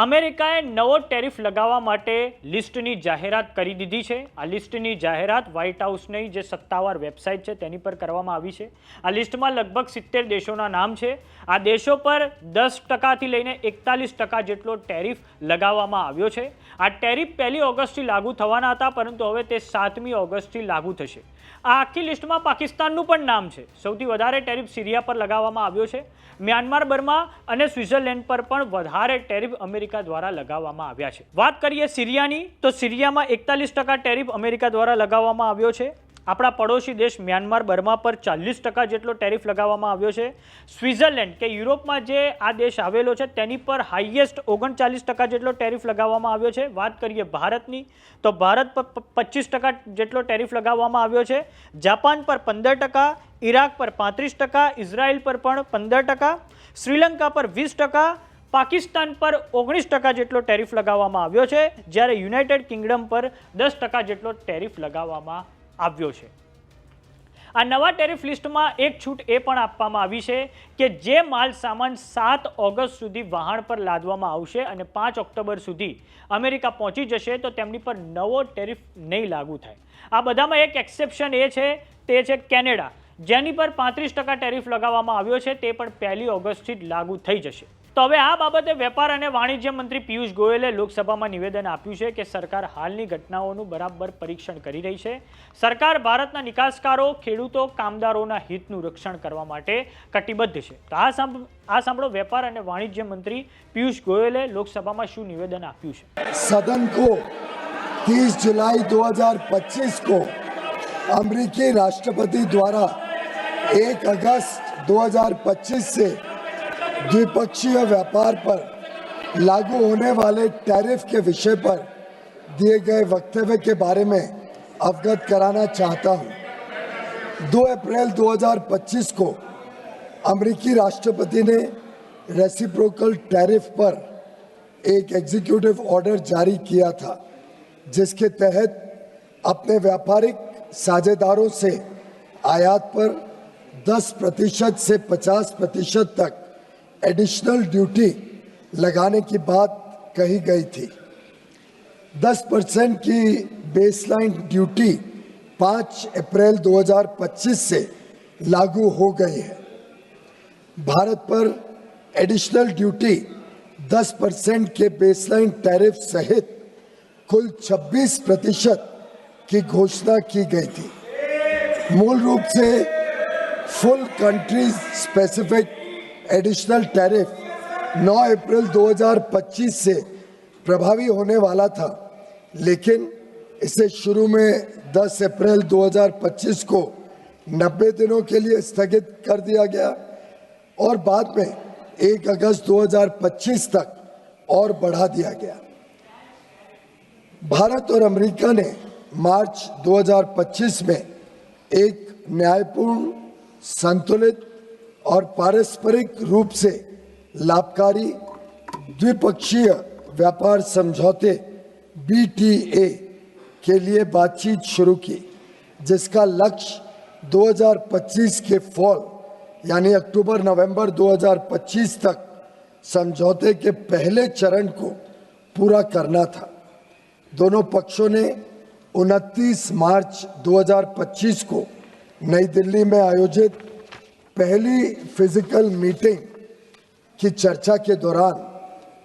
અમેરિકાએ નવો ટેરિફ લગાવવા માટે લિસ્ટની જાહેરાત કરી દીધી છે. આ લિસ્ટની જાહેરાત વ્હાઇટ હાઉસની જે સત્તાવાર વેબસાઇટ છે તેની પર કરવામાં આવી છે. આ લિસ્ટમાં લગભગ સિત્તેર દેશોના નામ છે. આ દેશો પર દસ ટકાથી લઈને એકતાલીસ ટકા જેટલો ટેરિફ લગાવવામાં આવ્યો છે. આ ટેરિફ પહેલી ઓગસ્ટથી લાગુ થવાના હતા, પરંતુ હવે તે સાતમી ઓગસ્ટથી લાગુ થશે. આ આખી લિસ્ટમાં પાકિસ્તાનનું પણ નામ છે. સૌથી વધારે ટેરિફ સિરિયા પર લગાવવામાં આવ્યો છે. મ્યાનમાર, બર્મા અને સ્વિટ્ઝરલેન્ડ પર પણ વધારે ટેરિફ અમેરિકા દ્વારા લગાવવામાં આવ્યા છે. વાત કરીએ સિરિયાની, તો સિરિયામાં એકતાલીસ ટકા ટેરિફ અમેરિકા દ્વારા લગાવવામાં આવ્યો છે. આપણા પડોશી દેશ મ્યાનમાર, બર્મા પર ચાલીસ ટકા જેટલો ટેરિફ લગાવવામાં આવ્યો છે. સ્વિટ્ઝરલેન્ડ કે યુરોપમાં જે આ દેશ આવેલો છે, તેની પર હાઈએસ્ટ ઓગણચાલીસ ટકા જેટલો ટેરિફ લગાવવામાં આવ્યો છે. વાત કરીએ ભારતની, તો ભારત પર પચીસ ટકા જેટલો ટેરિફ લગાવવામાં આવ્યો છે. જાપાન પર પંદર ટકા ઈરાક પર પાંત્રીસ ટકા, ઇઝરાયલ પર પણ પંદર ટકા, શ્રીલંકા પર વીસ ટકા પાકિસ્તાન પર ઓગણીસ ટકા જેટલો ટેરિફ લગાવવામાં આવ્યો છે, જ્યારે યુનાઇટેડ કિંગડમ પર દસ ટકા જેટલો ટેરિફ લગાવવામાં આવ્યો છે. આ નવા ટેરિફ લિસ્ટમાં એક છૂટ એ પણ આપવામાં આવી છે કે જે માલ સામાન સાત ઓગસ્ટ સુધી વહાણ પર લાદવામાં આવશે અને પાંચ ઓક્ટોબર સુધી અમેરિકા પહોંચી જશે, તો તેમની પર નવો ટેરિફ નહીં લાગુ થાય. આ બધામાં એક એક્સેપ્શન એ છે, તે છે કેનેડા. જેની પર પાંત્રીસ ટકા ટેરિફ લગાવવામાં આવ્યો છે, તે પણ પહેલી ઓગસ્ટથી જ લાગુ થઈ જશે. તો હવે આ બાબતે વેપાર અને વાણિજ્ય મંત્રી પિયુષ ગોયલે લોકસભામાં નિવેદન આપ્યું છે કે સરકાર હાલની ઘટનાઓનું બરાબર પરીક્ષણ કરી રહી છે સરકાર ભારતના નિકાસકારો ખેડૂતો કામદારોના હિતનું રક્ષણ કરવા માટે કટિબદ્ધ છે તો આ સાંભ- આ સાંભળો વેપાર અને વાણિજ્ય મંત્રી પિયુષ ગોયલે લોકસભામાં શું નિવેદન આપ્યું છે सदन को 30 जुलाई 2025 को अमेरिकी राष्ट्रपति द्वारा 1 अगस्त 2025 से द्विपक्षीय व्यापार पर लागू होने वाले टैरिफ के विषय पर दिए गए वक्तव्य के बारे में अवगत कराना चाहता हूँ। 2 अप्रैल 2025 को अमेरिकी राष्ट्रपति ने रेसिप्रोकल टैरिफ पर एक एग्जीक्यूटिव ऑर्डर जारी किया था, जिसके तहत अपने व्यापारिक साझेदारों से आयात पर 10 प्रतिशत से 50 प्रतिशत तक एडिशनल ड्यूटी लगाने की बात कही गई थी। 10 परसेंट की बेसलाइन ड्यूटी 5 अप्रैल 2025 से लागू हो गई है। भारत पर एडिशनल ड्यूटी 10 परसेंट के बेसलाइन टैरिफ सहित कुल 26 प्रतिशत की घोषणा की गई थी। मूल रूप से full country specific additional tariff 9 अप्रैल 2025 से प्रभावी होने वाला था, लेकिन इसे शुरू में 10 अप्रैल 2025 को 90 दिनों के लिए स्थगित कर दिया गया और बाद में 1 अगस्त 2025 तक और बढ़ा दिया गया। भारत और अमेरिका ने मार्च 2025 में एक न्यायपूर्ण, संतुलित और पारस्परिक रूप से लाभकारी द्विपक्षीय व्यापार समझौते बीटीए के लिए बातचीत शुरू की, जिसका लक्ष्य 2025 के फॉल, यानी अक्टूबर नवंबर 2025 तक समझौते के पहले चरण को पूरा करना था। दोनों पक्षों ने 29 मार्च 2025 को नई दिल्ली में आयोजित पहली फ़िज़िकल मीटिंग की चर्चा के दौरान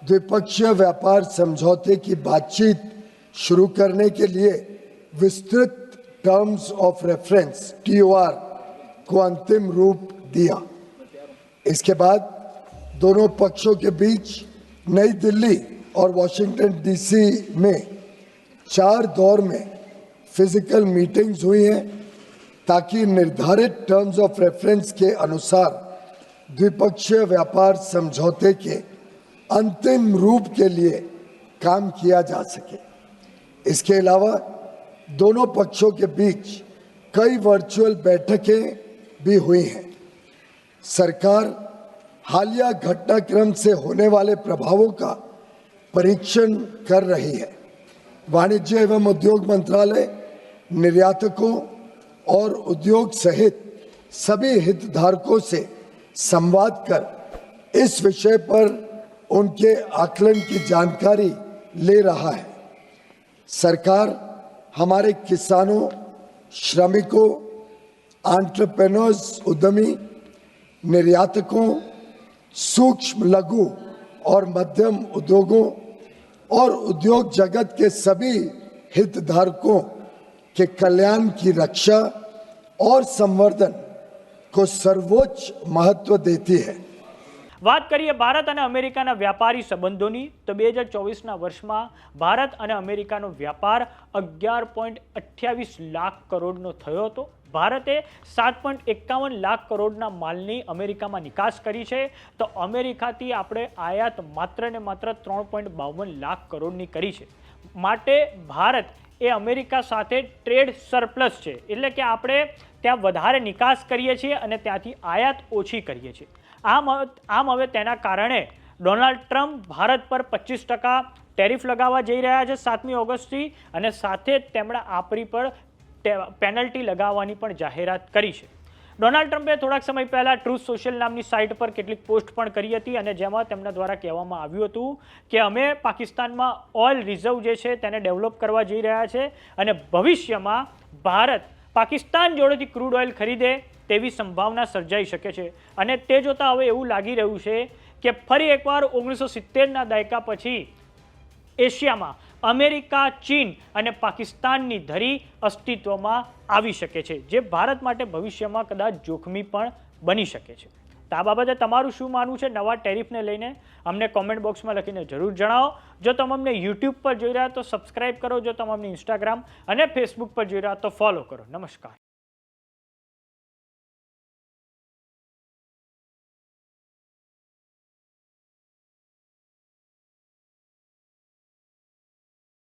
द्विपक्षीय व्यापार समझौते की बातचीत शुरू करने के लिए विस्तृत टर्म्स ऑफ़ रेफरेंस टीओआर को अंतिम रूप दिया। इसके बाद दोनों पक्षों के बीच नई दिल्ली और वॉशिंगटन डीसी में चार दौर में फ़िज़िकल मीटिंग्स हुई हैं। ताकि निर्धारित टर्म्स ऑफ़ रेफरेंस के अनुसार द्विपक्षीय व्यापार समझौते के अंतिम रूप के लिए काम किया जा सके। इसके अलावा दोनों पक्षों के बीच कई वर्चुअल बैठकें भी हुई हैं। सरकार हालिया घटनाक्रम से होने वाले प्रभावों का परीक्षण कर रही है। वाणिज्य एवं उद्योग मंत्रालय निर्यातकों और उद्योग सहित सभी हितधारकों से संवाद कर इस विषय पर उनके आकलन की जानकारी ले रहा है। सरकार हमारे किसानों, श्रमिकों एंटरप्रेन्योर्स उद्यमी, निर्यातकों, सूक्ष्म लघु और मध्यम उद्योगों और उद्योग जगत के सभी हितधारकों के कल्याण की रक्षा और संवर्धन को सर्वोच्च महत्व देती है વાત કરીએ ભારત અને અમેરિકાના વ્યાપારી સંબંધોની તો બે હજાર ચોવીસના વર્ષમાં ભારત અને અમેરિકાનો વ્યાપાર અગિયાર પોઈન્ટ અઠ્યાવીસ લાખ કરોડનો થયો હતો ભારતે સાત પોઈન્ટ એકાવન લાખ કરોડના માલની અમેરિકામાં નિકાસ કરી છે તો અમેરિકાથી આપણે આયાત માત્ર ને માત્ર ત્રણ પોઈન્ટ બાવન લાખ કરોડની કરી છે માટે ભારત એ અમેરિકા સાથે ટ્રેડ સરપ્લસ છે. એટલે કે આપણે ત્યાં વધારે નિકાસ કરીએ છીએ અને ત્યાંથી આયાત ઓછી કરીએ છીએ. આમ આમ હવે તેના કારણે ડોનાલ્ડ ટ્રમ્પ ભારત પર પચીસ ટકા ટેરિફ લગાવવા જઈ રહ્યા છે સાતમી ઓગસ્ટથી અને સાથે તેમણે આપણી પર પેનલ્ટી લગાવવાની પણ જાહેરાત કરી છે. ડોનાલ્ડ ટ્રમ્પે થોડાક સમય પહેલાં ટ્રુથ સોશિયલ નામની સાઇટ પર કેટલીક પોસ્ટ પણ કરી હતી અને જેમાં તેમના દ્વારા કહેવામાં આવ્યું હતું કે અમે પાકિસ્તાનમાં ઓઇલ રિઝર્વ જે છે તેને ડેવલપ કરવા જઈ રહ્યા છે અને ભવિષ્યમાં ભારત પાકિસ્તાન જોડેથી ક્રૂડ ઓઇલ ખરીદે તેવી સંભાવના સર્જાઈ શકે છે. અને તે જોતાં હવે એવું લાગી રહ્યું છે કે ફરી એકવાર ઓગણીસો સિત્તેરના દાયકા પછી એશિયામાં અમેરિકા, ચીન અને પાકિસ્તાનની ધરી અસ્તિત્વમાં આવી શકે છે, જે ભારત માટે ભવિષ્યમાં કદાચ જોખમી પણ બની શકે છે. તો આ બાબતે તમારું શું માનવું છે? નવા ટેરિફને લઈને અમને કોમેન્ટ બોક્સમાં લખીને જરૂર જણાવો. જો તમે અમને યુટ્યુબ પર જોઈ રહ્યા તો સબસ્ક્રાઈબ કરો. જો તમે અમને ઇન્સ્ટાગ્રામ અને ફેસબુક પર જોઈ રહ્યા તો ફોલો કરો. નમસ્કાર.